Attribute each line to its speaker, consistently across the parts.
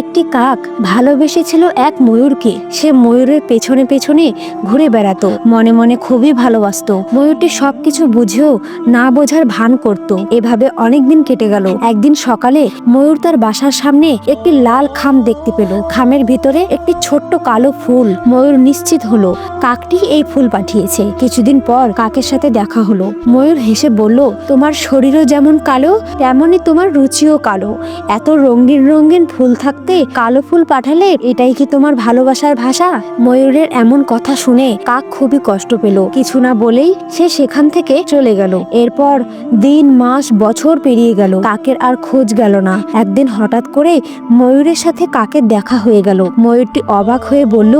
Speaker 1: একটি কাক ভালোবেসেছিল এক ময়ূরকে। সে ময়ূরের পেছনে পেছনে ঘুরে বেড়াতো, মনে মনে খুবই ভালোবাসতো। ময়ূরটি সবকিছু বুঝেও না বোঝার ভান করত। এভাবে অনেক দিন কেটে গেল। একদিন সকালে ময়ূর তার বাসার সামনে একটি লাল খাম দেখতে পেল। খামের ভিতরে একটি ছোট্ট কালো ফুল। ময়ূর নিশ্চিত হলো, কাকটি এই ফুল পাঠিয়েছে। কিছুদিন পর কাকের সাথে দেখা হলো। ময়ূর হেসে বলল, তোমার শরীরও যেমন কালো তেমনই তোমার রুচিও কালো। এত রঙিন রঙিন ফুল থাকতে কালো ফুল পাঠালে এটাই কি তোমার ভালোবাসার ভাষা? ময়ূরের এমন কথা শুনে কাক খুবই কষ্ট পেল। কিছু না বলেই সে সেখান থেকে চলে গেল। এরপর দিন, মাস, বছর পেরিয়ে গেল। কাকের আর খোঁজ গেল না। একদিন হঠাৎ করে ময়ূরের সাথে কাকের দেখা হয়ে গেল। ময়ূরটি অবাক হয়ে বলল,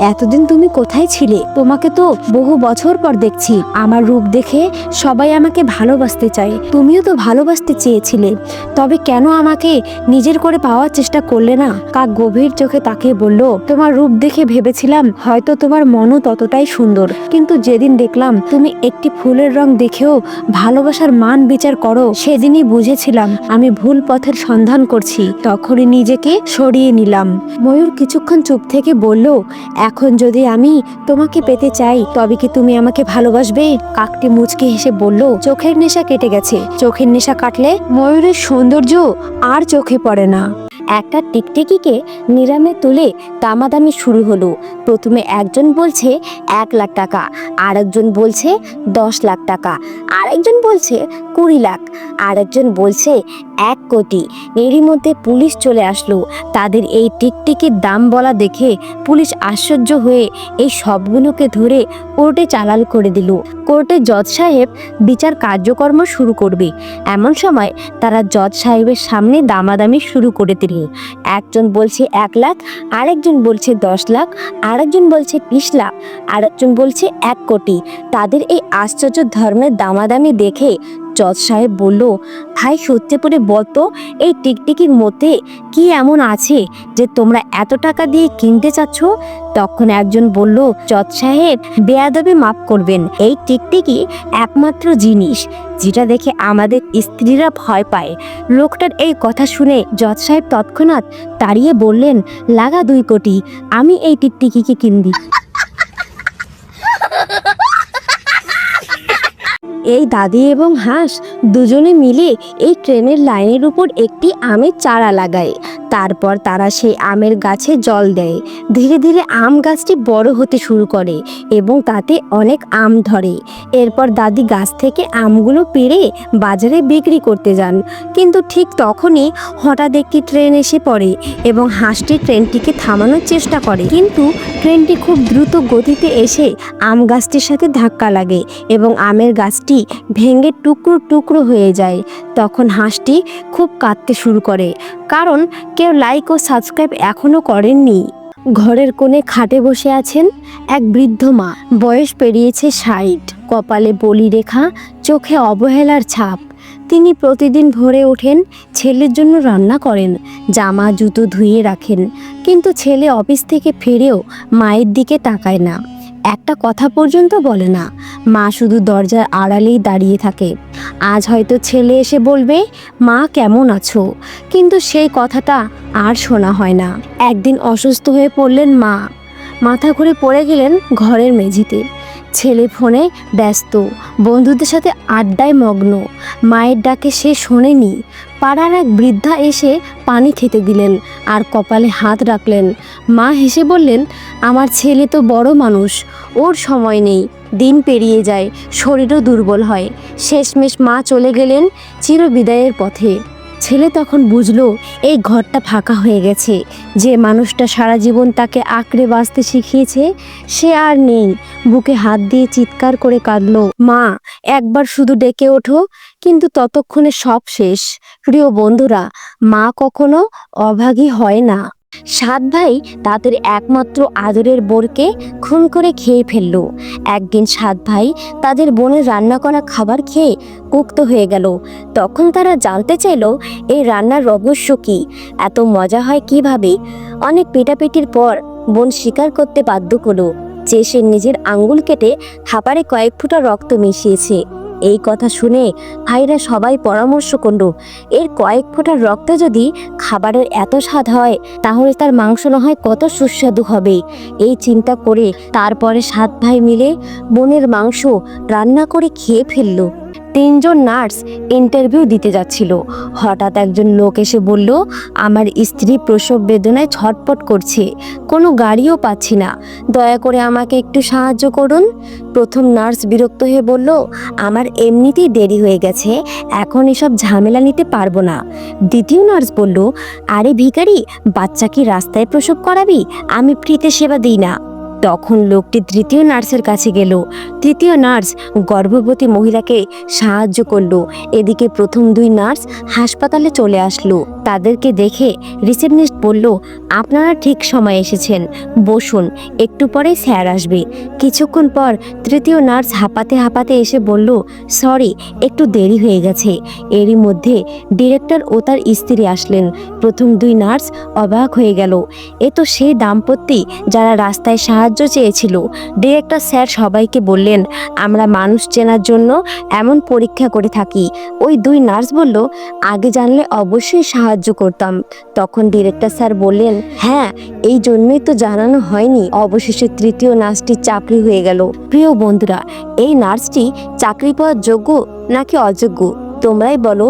Speaker 1: এতদিন তুমি কোথায় ছিলে? তোমাকে তো বহু বছর পর দেখছি। আমার রূপ দেখে সবাই আমাকে ভালোবাসতে চায়। তুমিও তো ভালোবাসতে চেয়েছিলে। তবে কেন আমাকে নিজের করে পাওয়ার চেষ্টা করলে না? কাক গভীর চোখে তাকে বলল, তোমার রূপ দেখে ভেবেছিলাম, হয়তো তোমার মনও ততটাই সুন্দর। কিন্তু যেদিন দেখলাম তুমি একটি ফুলের রং দেখেও ভালোবাসার মান বিচার করো, সেদিনই বুঝেছিলাম আমি ভুল পথের সন্ধান করছি। তখনই নিজেকে সরিয়ে নিলাম। ময়ূর কিছুক্ষণ চুপ থেকে বলল, এখন যদি আমি তোমাকে পেতে চাই, তবে কি তুমি আমাকে ভালোবাসবে? কাকটি মুচকে হেসে বলল, চোখের নেশা কেটে গেছে। চোখের নেশা কাটলে ময়ূরের সৌন্দর্য আর চোখে পড়ে না। একটা টিকটিকিকে নিরামে তুলে দামাদামি শুরু হলো। প্রথমে একজন বলছে, এক লাখ টাকা। আরেকজন বলছে, দশ লাখ টাকা। আরেকজন বলছে, কুড়ি লাখ। আরেকজন বলছে, এক কোটি। এরই মধ্যে পুলিশ চলে আসলো। তাদের এই টিকটিকির দাম বলা দেখে পুলিশ আশ্চর্য হয়ে এই সবগুলোকে ধরে কোর্টে চালাল করে দিল। কোর্টে জজ সাহেব বিচার কার্যকর্ম শুরু করবে। এমন সময় তারা জজ সাহেবের সামনে দামাদামি শুরু করে দিল। একজন বলছে এক লাখ, আরেকজন বলছে দশ লাখ, আরেকজন বলছে বিশ লাখ, আরেকজন বলছে এক কোটি। তাদের এই আশ্চর্য ধর্মের দামাদামি দেখে জজ সাহেব বলল, ভাই, সত্যি করে বলতো, এই টিকটিকির মধ্যে কি এমন আছে যে তোমরা এত টাকা দিয়ে কিনতে চাচ্ছ? তখন একজন বলল, জজ সাহেব, বেয়াদবে মাফ করবেন, এই টিকটিকি একমাত্র জিনিস যেটা দেখে আমাদের স্ত্রীরা ভয় পায়। লোকটার এই কথা শুনে জজ সাহেব তৎক্ষণাৎ তাড়িয়ে বললেন, লাগা দুই কোটি, আমি এই টিকটিকিকে কিনবি। এই দাদি এবং হাঁস দুজনে মিলে এই ট্রেনের লাইনের উপর একটি আমের চারা লাগায়। তারপর তারা সেই আমের গাছে জল দেয়। ধীরে ধীরে আম গাছটি বড় হতে শুরু করে এবং তাতে অনেক আম ধরে। এরপর দাদি গাছ থেকে আমগুলো পেড়ে বাজারে বিক্রি করতে যান। কিন্তু ঠিক তখনই হঠাৎ একটি ট্রেন এসে পড়ে এবং হাঁসটি ট্রেনটিকে থামানোর চেষ্টা করে। কিন্তু ট্রেনটি খুব দ্রুত গতিতে এসে আম গাছটির সাথে ধাক্কা লাগে এবং আমের গাছটি ভেঙে টুকরো টুকরো হয়ে যায়। তখন হাঁসটি খুব কাঁদতে শুরু করে। কারণ কেউ লাইক ও সাবস্ক্রাইব এখনও করেননি। ঘরের কোণে খাটে বসে আছেন এক বৃদ্ধ মা। বয়স পেরিয়েছে ষাট। কপালে বলি রেখা, চোখে অবহেলার ছাপ। তিনি প্রতিদিন ভোরে ওঠেন, ছেলের জন্য রান্না করেন, জামা, জুতো ধুয়ে রাখেন। কিন্তু ছেলে অফিস থেকে ফিরেও মায়ের দিকে তাকায় না। একটা কথা পর্যন্ত বলে না, মা শুধু দরজার আড়ালেই দাঁড়িয়ে থাকে। আজ হয়তো ছেলে এসে বলবে, মা, কেমন আছো? কিন্তু সেই কথাটা আর শোনা হয় না। একদিন অসুস্থ হয়ে পড়লেন মা। মাথা ঘুরে পড়ে গেলেন ঘরের মেঝিতে। ছেলে ফোনে ব্যস্ত, বন্ধুদের সাথে আড্ডায় মগ্ন। মায়ের ডাকে সে শোনেনি। পাড়ার এক বৃদ্ধা এসে পানি খেতে দিলেন আর কপালে হাত রাখলেন। মা হেসে বললেন, আমার ছেলে তো বড় মানুষ, ওর সময় নেই। দিন পেরিয়ে যায়, শরীরও দুর্বল হয়। শেষমেশ মা চলে গেলেন চিরবিদায়ের পথে। ছেলে তখন বুঝলো, এই ঘরটা ফাঁকা হয়ে গেছে। যে মানুষটা সারা জীবন তাকে আঁকড়ে বাঁচতে শিখিয়েছে, সে আর নেই। বুকে হাত দিয়ে চিৎকার করে কাঁদলো, মা, একবার শুধু ডেকে ওঠো, কিন্তু ততক্ষণে সব শেষ। প্রিয় বন্ধুরা, মা কখনো অভাগী হয় না। সাত ভাই তাদের একমাত্র আদরের বোরকে খুন করে খেয়ে ফেলল। একদিন সাত ভাই তাদের বোনের রান্না করা খাবার খেয়ে কুক্ত হয়ে গেল। তখন তারা জানতে চাইলো, এই রান্নার রহস্য কী? এত মজা হয় কীভাবে? অনেক পেটাপেটির পর বোন স্বীকার করতে বাধ্য করল যে সে নিজের আঙ্গুল কেটে খাবারে কয়েক ফুটা রক্ত মিশিয়েছে। এই কথা শুনে ভাইরা সবাই পরামর্শ করল। এর কয়েক ফোঁটার রক্ত যদি খাবারের এত স্বাদ হয়, তাহলে তার মাংস না হয় কত সুস্বাদু হবে। এই চিন্তা করে তারপরে সাত ভাই মিলে বোনের মাংস রান্না করে খেয়ে ফেলল। তিনজন নার্স ইন্টারভিউ দিতে যাচ্ছিল। হঠাৎ একজন লোক এসে বলল, আমার স্ত্রী প্রসব বেদনায় ছটপট করছে, কোনো গাড়িও পাচ্ছি না। দয়া করে আমাকে একটু সাহায্য করুন। প্রথম নার্স বিরক্ত হয়ে বলল, আমার এমনিতেই দেরি হয়ে গেছে, এখন এসব ঝামেলা নিতে পারব না। দ্বিতীয় নার্স বলল, আরে ভিখারি, বাচ্চা কি রাস্তায় প্রসব করাবি? আমি ফ্রিতে সেবা দিই না। তখন লোকটি তৃতীয় নার্সের কাছে গেল। তৃতীয় নার্স গর্ভবতী মহিলাকে সাহায্য করল। এদিকে প্রথম দুই নার্স হাসপাতালে চলে আসলো। তাদেরকে দেখে রিসেপশনিস্ট বলল, আপনারা ঠিক সময় এসেছেন। বসুন, একটু পরে স্যার আসবে। কিছুক্ষণ পর তৃতীয় নার্স হাঁপাতে হাঁপাতে এসে বলল, সরি, একটু দেরি হয়ে গেছে। এরই মধ্যে ডিরেক্টর ও তার স্ত্রী আসলেন। প্রথম দুই নার্স অবাক হয়ে গেল। এ তো সেই দাম্পত্যই যারা রাস্তায় সাহায্য চেয়েছিল। ডিরেক্টর স্যার সবাইকে বললেন, আমরা মানুষ চেনার জন্য এমন পরীক্ষা করে থাকি। ওই দুই নার্স বলল, আগে জানলে অবশ্যই সাহায্য করতাম। তখন ডিরেক্টর স্যার বললেন হ্যাঁ এই জন্যই তো জানানো হয়নি। অবশেষে তৃতীয় নার্সটির চাকরি হয়ে গেল। প্রিয় বন্ধুরা, এই নার্সটি চাকরি পাওয়ার যোগ্য নাকি অযোগ্য? তোমরাই বলো।